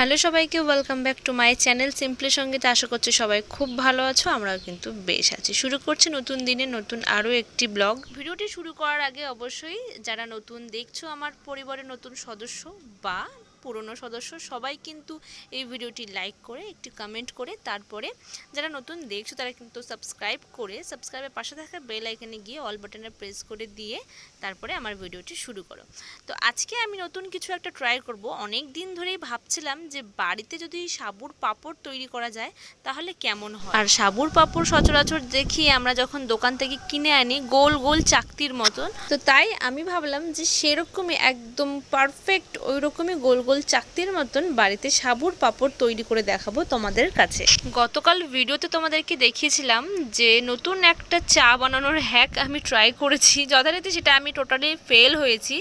Hello সবাইকে welcome back to my channel simply সঙ্গীতে আশা করছি সবাই খুব ভালো আছো, আমরাও কিন্তু বেশ আছি। শুরু করছি নতুন দিনে নতুন আরও একটি ব্লগ। ভিডিওটি শুরু করার আগে অবশ্যই যারা নতুন দেখছ, আমার পরিবারের নতুন সদস্য বা পুরনো সদস্য, সবাই কিন্তু এই ভিডিওটি লাইক করে, একটি কমেন্ট করে, তারপরে যারা নতুন দেখছ তারা কিন্তু সাবস্ক্রাইব করে সাবস্ক্রাইবের পাশে থাকা বেল আইকনে গিয়ে অল বাটনে প্রেস করে দিয়ে তারপরে আমার ভিডিওটি শুরু করো। তো আজকে আমি নতুন কিছু একটা ট্রাই করব। অনেক দিন ধরেই ভাবছিলাম যে বাড়িতে যদি সাবুর পাপড় তৈরি করা যায়, তাহলে কেমন হয়? আর সাবুর পাপড় সচরাচর দেখি আমরা যখন দোকান থেকে কিনে আনি গোল গোল চাকতির মতন। তো তাই আমি ভাবলাম যে সেরকমই একদম পারফেক্ট ওই রকমই গোল গোল চাকতির মতন বাড়িতে সাবুর পাপড় তৈরি করে দেখাবো তোমাদের কাছে। গতকাল ভিডিওতে তোমাদেরকে দেখিয়েছিলাম যে নতুন একটা চা বানানোর হ্যাক আমি ট্রাই করেছি। যথারীতি সেটা আমি টোটালি ফেল হয়েছি।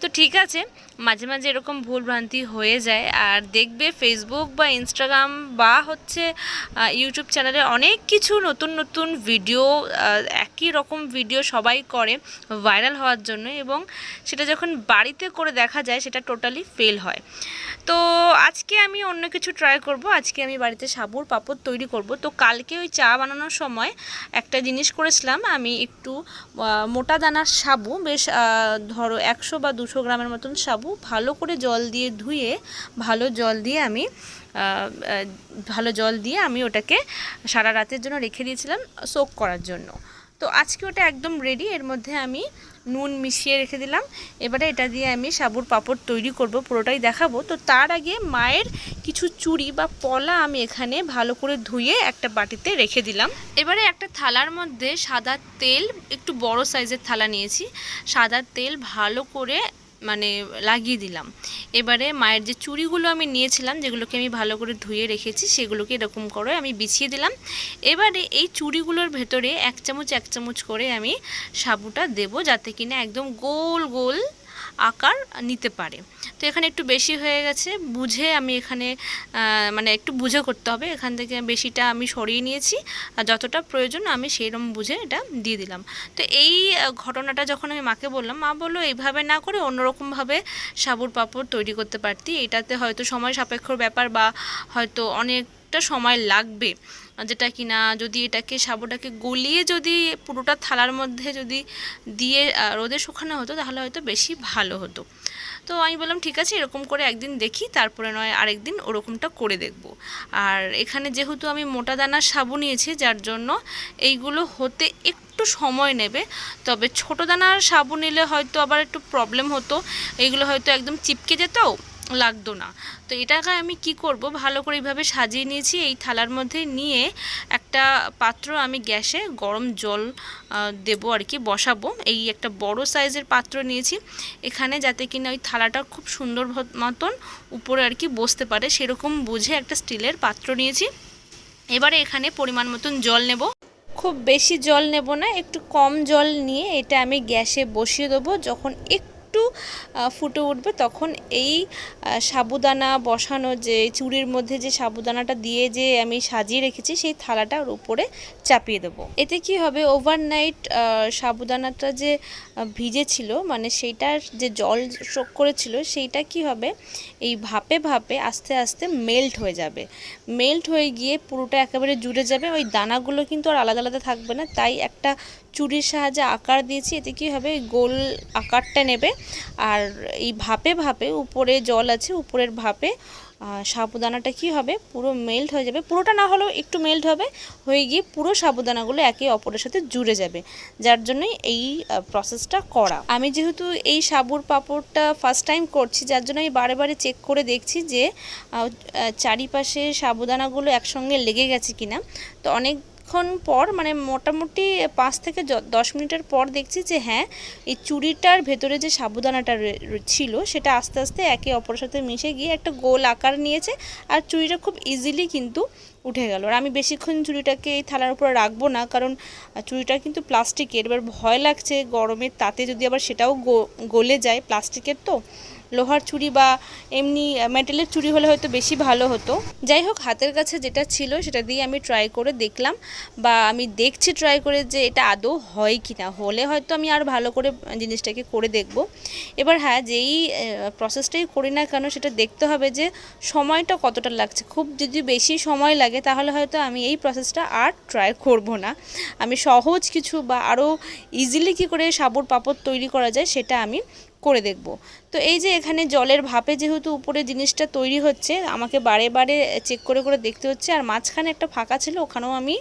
তো ঠিক আছে মাঝে মাঝে এরকম ভুলভ্রান্তি হয়ে যায়। আর দেখবে ফেসবুক বা ইনস্টাগ্রাম বা হচ্ছে ইউটিউব চ্যানেলে অনেক কিছু নতুন নতুন ভিডিও একই রকম ভিডিও সবাই করে ভাইরাল হওয়ার জন্য এবং সেটা যখন বাড়িতে করে দেখা যায়, সেটা টোটালি ফেল হয়। তো আজকে আমি অন্য কিছু ট্রাই করব। আজকে আমি বাড়িতে সাবুর পাপড় তৈরি করব। তো কালকে ওই চা বানানোর সময় একটা জিনিস করেছিলাম। আমি একটু মোটা দানার সাবু, বেশ ধরো একশো বা দুশো গ্রামের মতন সাবু ভালো করে জল দিয়ে ধুয়ে, ভালো জল দিয়ে আমি ভালো জল দিয়ে আমি ওটাকে সারা রাতের জন্য রেখে দিয়েছিলাম সোক করার জন্য। তো আজকে ওটা একদম রেডি এর মধ্যে আমি নুন মিশিয়ে রেখে দিলাম। এবারে এটা দিয়ে আমি সাবুর পাপড় তৈরি করব, পুরোটাই দেখাবো। তো তার আগে মায়ের কিছু চুড়ি বা পলা আমি এখানে ভালো করে ধুয়ে একটা বাটিতে রেখে দিলাম। এবারে একটা থালার মধ্যে সাদা তেল, একটু বড় সাইজের থালা নিয়েছি। সাদা তেল ভালো করে মানে লাগিয়ে দিলাম। এবারে মায়ের যে চুড়িগুলো আমি নিয়েছিলাম, যেগুলোকে আমি ভালো করে ধুয়ে রেখেছি, সেগুলোকে এরকম করে আমি বিছিয়ে দিলাম। এবারে এই চুড়িগুলোর ভেতরে এক চামচ এক চামচ করে আমি সাবুটা দেব, যাতে কিনা একদম গোল গোল আকার নিতে পারে। তো এখানে একটু বেশি হয়ে গেছে। বুঝে আমি এখানে মানে একটু বুঝে করতে হবে। এখান থেকে বেশিটা আমি সরিয়ে নিয়েছি। আর যতটা প্রয়োজন আমি সেইরকম বুঝে এটা দিয়ে দিলাম। তো এই ঘটনাটা যখন আমি মাকে বললাম, মা বলল, এইভাবে না করে অন্যরকমভাবে সাবুর পাপড় তৈরি করতে পারতি। এটাতে হয়তো সময় সাপেক্ষর ব্যাপার বা হয়তো অনেকটা সময় লাগবে, যেটা কি না যদি এটাকে সাবুটাকে গলিয়ে যদি পুরোটা থালার মধ্যে যদি দিয়ে রোদে শুকানো হতো, তাহলে হয়তো বেশি ভালো হতো। তো আমি বললাম, ঠিক আছে, এরকম করে একদিন দেখি, তারপরে নয় আরেকদিন ওরকমটা করে দেখব। আর এখানে যেহেতু আমি মোটা দানার সাবু নিয়েছি, যার জন্য এইগুলো হতে একটু সময় নেবে, তবে ছোটো দানার সাবু নিলে হয়তো আবার একটু প্রবলেম হতো। এইগুলো হয়তো একদম চিপকে যেত লাগতো না। তো এটাকে আমি কি করব? ভালো করে এইভাবে সাজিয়ে নিয়েছি। এই থালার মধ্যে নিয়ে একটা পাত্র আমি গ্যাসে গরম জল দেবো আর কি, বসাবো। এই একটা বড় সাইজের পাত্র নিয়েছি। এখানে যাতে কিনা ওই থালাটা খুব সুন্দর মতন উপরে আর কি বসতে পারে, সেরকম বুঝে একটা স্টিলের পাত্র নিয়েছি। এবারে এখানে পরিমাণ মতন জল নেব। খুব বেশি জল নেব না, একটু কম জল নিয়ে এটা আমি গ্যাসে বসিয়ে দেবো। যখন একটু আহ, ফুটে উঠবে তখন এই সাবুদানা বসানো যে চুড়ির মধ্যে যে সাবুদানাটা দিয়ে যে আমি সাজিয়ে রেখেছি সেই থালাটা ওর উপরে চাপিয়ে দেবো। এতে কি হবে? ওভারনাইট সাবুদানাটা যে আহ, ভিজে ছিল মানে সেইটার যে জল শোক করেছিল সেইটা কি হবে? এই ভাপে ভাপে আস্তে আস্তে মেল্ট হয়ে যাবে। মেল্ট হয়ে গিয়ে পুরোটা একেবারে জুড়ে যাবে। ওই দানাগুলো কিন্তু আর আলাদা আলাদা থাকবে না। তাই একটা চুরির সাহায্যে আকার দিয়েছি। এতে কি হবে? গোল আকারটা নেবে। আর এই ভাপে ভাপে উপরে জল আছে, উপরের ভাপে সাবুদানাটা কি হবে? পুরো মেল্ট হয়ে যাবে। পুরোটা না হলেও একটু মেল্ট হবে। হয়ে গিয়ে পুরো সাবুদানাগুলো একে অপরের সাথে জুড়ে যাবে। যার জন্যই এই প্রসেসটা করা। আমি যেহেতু এই সাবুর পাঁপড়টা ফার্স্ট টাইম করছি, যার জন্য আমি বারে বারে চেক করে দেখছি যে চারিপাশে সাবুদানাগুলো একসঙ্গে লেগে গেছে কিনা। তো অনেকক্ষণ পর মানে মোটামুটি পাঁচ থেকে দশ মিনিটের পর দেখছি যে হ্যাঁ এই চুড়িটার ভেতরে যে সাবুদানাটা ছিল, সেটা আস্তে আস্তে একে অপরের সাথে মিশে গিয়ে একটা গোল আকার নিয়েছে আর চুড়িটা খুব ইজিলি কিন্তু উঠে গেল। আর আমি বেশিক্ষণ চুড়িটাকে এই থালার উপরে রাখব না, কারণ চুড়িটা কিন্তু প্লাস্টিকের এবার ভয় লাগছে গরমের তাতে যদি আবার সেটাও গলে যায় প্লাস্টিকের তো লোহার চুড়ি বা এমনি মেটেলের চুড়ি হলে হয়তো বেশি ভালো হতো। যাই হোক, হাতের কাছে যেটা ছিল সেটা দিয়ে আমি ট্রাই করে দেখলাম বা আমি দেখছি ট্রাই করে যে এটা আদৌ হয় কি না হলে হয়তো আমি আর ভালো করে জিনিসটাকে করে দেখব। এবার হ্যাঁ যেই প্রসেসটাই করি না কেন, সেটা দেখতে হবে যে সময়টা কতটা লাগছে। খুব যদি বেশি সময় লাগে, তাহলে হয়তো আমি এই প্রসেসটা আর ট্রাই করব না। আমি সহজ কিছু বা আরও ইজিলি কী করে সাবুর পাপড় তৈরি করা যায়, সেটা আমি করে দেখব। তো এই যে এখানে জলের ভাপে যেহেতু উপরে জিনিসটা তৈরি হচ্ছে, আমাকে বারে বারে চেক করে করে দেখতে হচ্ছে আর মাঝখানে একটা ফাঁকা ছিল, ওখানেও আমি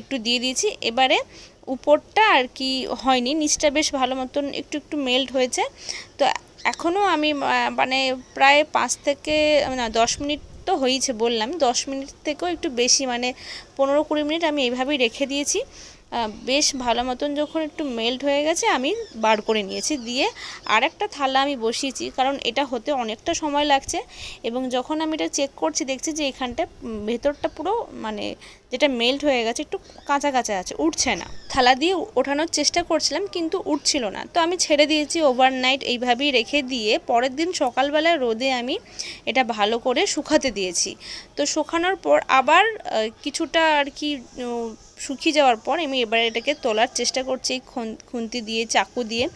একটু দিয়ে দিয়েছি। এবারে উপরটা আর কি হয়নি, নিচটা বেশ ভালো মতন একটু একটু মেল্ট হয়েছে। তো এখনও আমি মানে প্রায় পাঁচ থেকে, না, দশ মিনিট তো হয়েছে বললাম, দশ মিনিট থেকেও একটু বেশি মানে পনেরো কুড়ি মিনিট আমি এইভাবেই রেখে দিয়েছি। বেশ ভালো মতন যখন একটু মেল্ট হয়ে গেছে, আমি বার করে নিয়েছি। দিয়ে আর একটা থালা আমি বসিয়েছি, কারণ এটা হতে অনেকটা সময় লাগছে। এবং যখন আমি এটা চেক করছি, দেখছি যে এখানটা ভেতরটা পুরো মানে যেটা মেল্ট হয়ে গেছে, একটু কাঁচা কাঁচা আছে, উঠছে না। থালা দিয়ে ওঠানোর চেষ্টা করছিলাম, কিন্তু উঠছিল না। তো আমি ছেড়ে দিয়েছি ওভারনাইট এইভাবেই রেখে দিয়ে পরের দিন সকালবেলায় রোদে আমি এটা ভালো করে শুকাতে দিয়েছি। তো শুকানোর পর আবার কিছুটা আর কি শুকিয়ে যাওয়ার পর আমি এবার এটাকে তোলার চেষ্টা করছি, এই খুন- খুন্তি দিয়ে, চাকু দিয়ে।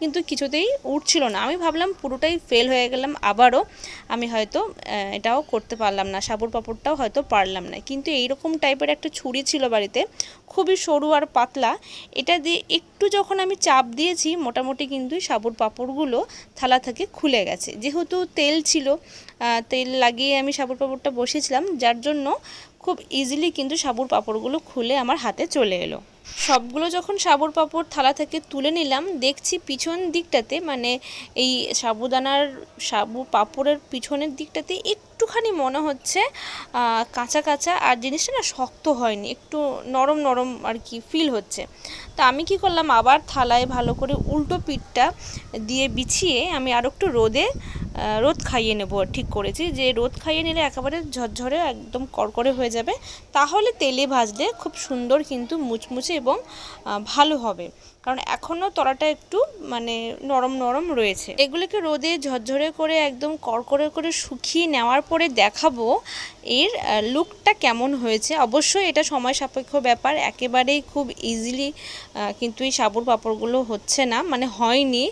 কিন্তু কিছুতেই উঠছিল না। আমি ভাবলাম পুরোটাই ফেল হয়ে গেলাম, আবারও আমি হয়তো এটাও করতে পারলাম না, সাবুর পাপড়টাও হয়তো পারলাম না। কিন্তু এইরকম টাইপের একটা ছুরি ছিল বাড়িতে, খুবই সরু আর পাতলা, এটা দিয়ে একটু যখন আমি চাপ দিয়েছি, মোটামুটি কিন্তু সাবুর পাপড়গুলো থালা থেকে খুলে গেছে। যেহেতু তেল ছিল তেল লাগিয়ে আমি সাবুর পাপড়টা বসিয়েছিলাম, যার জন্য খুব ইজিলি কিন্তু সাবুর পাপড়গুলো খুলে আমার হাতে চলে এলো। সবগুলো যখন সাবুর পাপড় থালা থেকে তুলে নিলাম, দেখছি পিছন দিকটাতে মানে এই সাবুদানার, সাবু পাপড়ের পিছনের দিকটাতে একটুখানি মনে হচ্ছে কাঁচা কাঁচা, আর জিনিসটা না শক্ত হয়নি, একটু নরম নরম আর কি ফিল হচ্ছে। তো আমি কি করলাম, আবার থালায় ভালো করে উল্টো পিঠটা দিয়ে বিছিয়ে আমি আরও একটু রোদে রোদ খাইয়ে নেব, ঠিক করেছি। যে রোদ খাইয়ে নিলে একেবারে ঝরঝরে একদম কড়কড়ে হয়ে যাবে। তাহলে তেলে ভাজলে খুব সুন্দর কিন্তু মুচমুচে এবং ভালো হবে। কারণ এখনও তলাটা একটু মানে নরম নরম রয়েছে। এগুলোকে রোদে ঝরঝরে করে একদম কড়কড়ে করে শুকিয়ে নেওয়ার পরে দেখাবো এর লুকটা কেমন হয়েছে। অবশ্যই এটা সময় সাপেক্ষ ব্যাপার, একেবারেই খুব ইজিলি কিন্তু এই সাবুর পাপড়গুলো হচ্ছে না মানে হয়নি।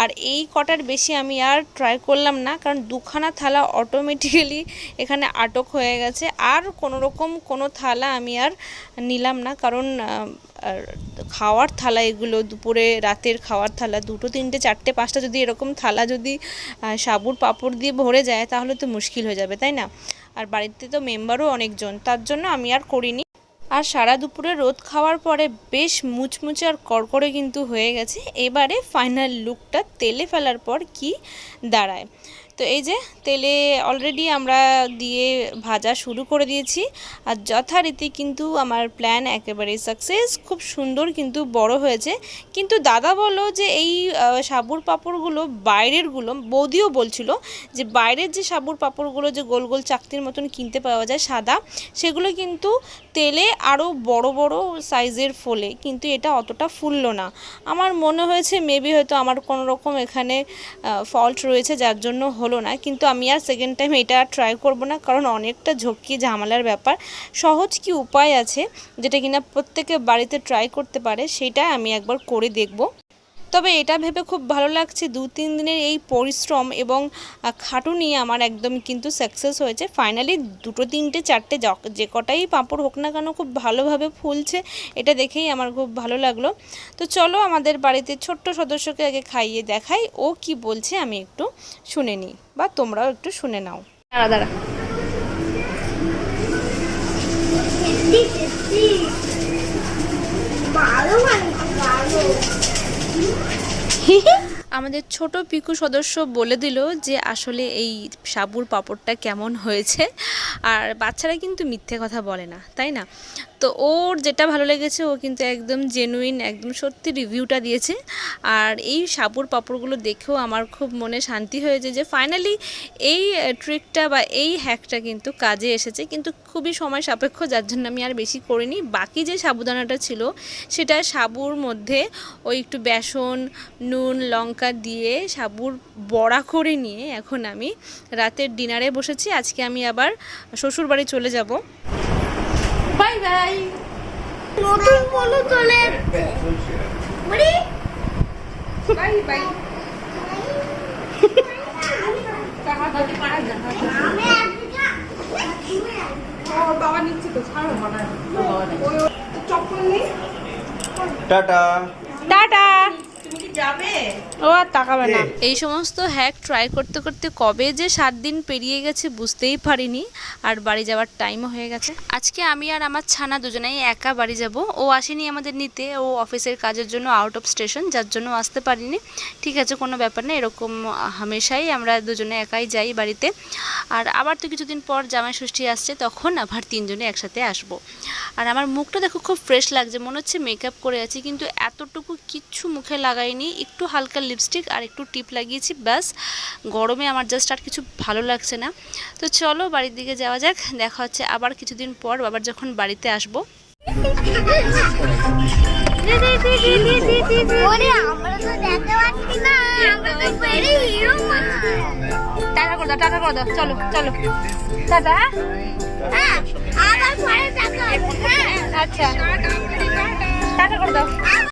আর এই কটার বেশি আমি আর ট্রাই করলাম না, কারণ দুখানা থালা অটোমেটিক্যালি এখানে আটক হয়ে গেছে। আর কোনো রকম কোনো থালা আমি আর নিলাম না, কারণ আর খাওয়ার থালা এগুলো, দুপুরে, রাতের খাওয়ার থালা, দুটো, তিনটে, চারটে, পাঁচটা যদি এরকম থালা যদি সাবুর পাঁপড় দিয়ে ভরে যায়, তাহলে তো মুশকিল হয়ে যাবে, তাই না? আর বাড়িতে তো মেম্বারও অনেকজন, তার জন্য আমি আর করিনি। আর সারা দুপুরে রোদ খাওয়ার পরে বেশ মুচমুচে আর কড়কড়ে কিন্তু হয়ে গেছে। এবারে ফাইনাল লুকটা তেলে ফেলার পর কি দাঁড়ায়? তো এই যে তেলে অলরেডি আমরা দিয়ে ভাজা শুরু করে দিয়েছি। আর যথারীতি কিন্তু আমার প্ল্যান একেবারে সাকসেস খুব সুন্দর কিন্তু বড় হয়েছে। কিন্তু দাদা বলল যে এই সাবুর পাঁপড়গুলো বাইরেরগুলো, বৌদিও বলছিল যে বাইরের যে সাবুর পাঁপড়গুলো যে গোল গোল চাকতির মতন কিনতে পাওয়া যায় সাদা, সেগুলো কিন্তু তেলে আরও বড় বড় সাইজের ফোলে, কিন্তু এটা অতটা ফুললো না। আমার মনে হয়েছে মেবি হয়তো আমার কোনো রকম এখানে ফল্ট রয়েছে, যার জন্য হলো না, কিন্তু আমি আর সেকেন্ড টাইম এটা আর ট্রাই করব না, কারণ অনেকটা ঝক্কি ঝামেলার ব্যাপার। সহজ কি উপায় আছে, যেটা কিনা প্রত্যেকে বাড়িতে ট্রাই করতে পারে সেটা আমি একবার করে দেখব। তবে এটা ভেবে খুব ভালো লাগছে, দু তিন দিনের এই পরিশ্রম এবং খাটুনি আমার একদম কিন্তু সাকসেস হয়েছে। ফাইনালি দুটো তিনটে চারটে যে কটাই পাঁপড় হোক না কেন খুব ভালোভাবে ফুলছে, এটা দেখেই আমার খুব ভালো লাগল। তো চলো আমাদের বাড়িতে ছোট্ট সদস্যকে আগে খাইয়ে দেখাই, ও কি বলছে আমি একটু শুনে নিই বা তোমরাও একটু শুনে নাও। দাঁড়া দাঁড়া সত্যি সত্যি ভালো মানে ভালো আমাদের ছোট পিকু সদস্য বলে দিল যে আসলে এই সাবুর পাপড়টা কেমন হয়েছে। আর বাচ্চারা কিন্তু মিথ্যে কথা বলে না, তাই না? তো ওর যেটা ভালো লেগেছে, ও কিন্তু একদম জেনুইন একদম সত্যি রিভিউটা দিয়েছে। আর এই সাবুর পাপড়গুলো দেখেও আমার খুব মনে শান্তি হয়েছে যে ফাইনালি এই ট্রিকটা বা এই হ্যাকটা কিন্তু কাজে এসেছে। কিন্তু খুবই সময় সাপেক্ষ, যার জন্য আমি আর বেশি করিনি। বাকি যে সাবুদানাটা ছিল, সেটা সাবুর মধ্যে ওই একটু বেসন, নুন, লঙ্কা দিয়ে সাবুর বড়া করে নিয়ে এখন আমি রাতের ডিনারে বসেছি। আজকে আমি আবার শ্বশুর বাড়ি চলে যাব। বাই বাই নতুন বলু চলে বাই বাই আমি টাটা টাটা ও আর তাকাবে না। এই সমস্ত হ্যাক ট্রাই করতে করতে কবে যে সাত দিন পেরিয়ে গেছে বুঝতেই পারিনি আর বাড়ি যাওয়ার টাইমও হয়ে গেছে। আজকে আমি আর আমার ছানা দুজনেই একা বাড়ি যাব। ও আসেনি আমাদের নিতে ও অফিসের কাজের জন্য আউট অফ স্টেশন যার জন্য আসতে পারিনি। ঠিক আছে কোনো ব্যাপার না এরকম হামেশাই আমরা দুজনে একাই যাই বাড়িতে। আর আবার তো কিছুদিন পর জামাই ষষ্ঠী আসছে তখন আবার তিনজনে একসাথে আসব। আর আমার মুখটা দেখো খুব ফ্রেশ লাগছে মনে হচ্ছে মেকআপ করে আছি কিন্তু এতটুকু কিচ্ছু মুখে লাগাইনি। একটু হালকা লিপস্টিক আর একটু টিপ লাগিয়েছি ব্যাস। গরমে আমার জাস্ট আর কিছু ভালো লাগছে না। তো চলো বাড়ির দিকে যাওয়া যাক দেখা হচ্ছে আবার কিছুদিন পর বাবার যখন বাড়িতে আসব। টাটা করে দাও টাটা করে দাও চলো চলো। টাটা। হ্যাঁ আবার হ্যাঁ। আচ্ছা। টাটা করে দাও।